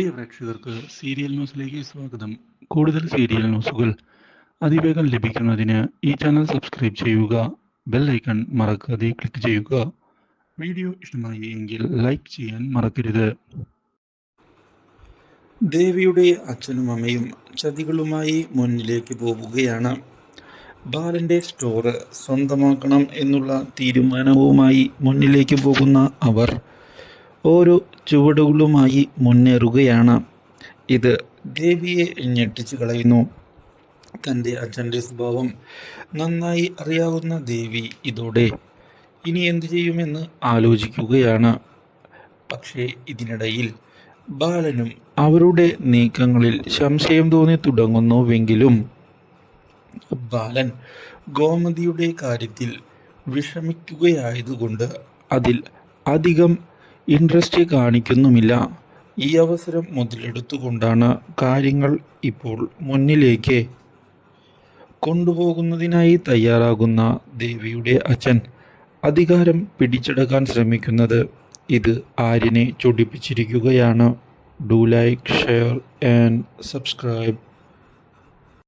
പ്രിയ പ്രേക്ഷകർക്ക് സീരിയൽ ന്യൂസിലേക്ക് സ്വാഗതം. കൂടുതൽ സീരിയൽ ന്യൂസുകൾ അതിവേഗം ലഭിക്കുന്നതിന് ഈ ചാനൽ സബ്സ്ക്രൈബ് ചെയ്യുക ബെൽ ഐക്കൺ മറക്കാതെ ക്ലിക്ക് ചെയ്യുക. വീഡിയോ ഇഷ്ടമായി എങ്കിൽ ലൈക്ക് ചെയ്യാൻ മറക്കരുത്. ദേവിയുടെ അച്ഛനും അമ്മയും ചതികളുമായി മുന്നിലേക്ക് പോവുകയാണ്. ബാലന്റെ സ്റ്റോറ് സ്വന്തമാക്കണം എന്നുള്ള തീരുമാനവുമായി മുന്നിലേക്ക് പോകുന്ന അവർ ഓരോ ചുവടുകളുമായി മുന്നേറുകയാണ്. ഇത് ദേവിയെ ഞെട്ടിച്ചു കളയുന്നു. തന്റെ അച്ഛന്റെ സ്വഭാവം നന്നായി അറിയാവുന്ന ദേവി ഇതോടെ ഇനി എന്തു ചെയ്യുമെന്ന് ആലോചിക്കുകയാണ്. പക്ഷേ ഇതിനിടയിൽ ബാലനും അവരുടെ നീക്കങ്ങളിൽ സംശയം തോന്നി തുടങ്ങുന്നുവെങ്കിലും ബാലൻ ഗോമതിയുടെ കാര്യത്തിൽ വിഷമിക്കുകയായതുകൊണ്ട് അതിൽ അധികം ഇൻട്രസ്റ്റ് കാണിക്കുന്നുമില്ല. ഈ അവസരം മുതലെടുത്തുകൊണ്ടാണ് കാര്യങ്ങൾ ഇപ്പോൾ മുന്നിലേക്ക് കൊണ്ടുപോകുന്നതിനായി തയ്യാറാകുന്ന ദേവിയുടെ അച്ഛൻ അധികാരം പിടിച്ചെടുക്കാൻ ശ്രമിക്കുന്നത്. ഇത് ആര്യനെ ചൊടിപ്പിച്ചിരിക്കുകയാണ്. Do like share and subscribe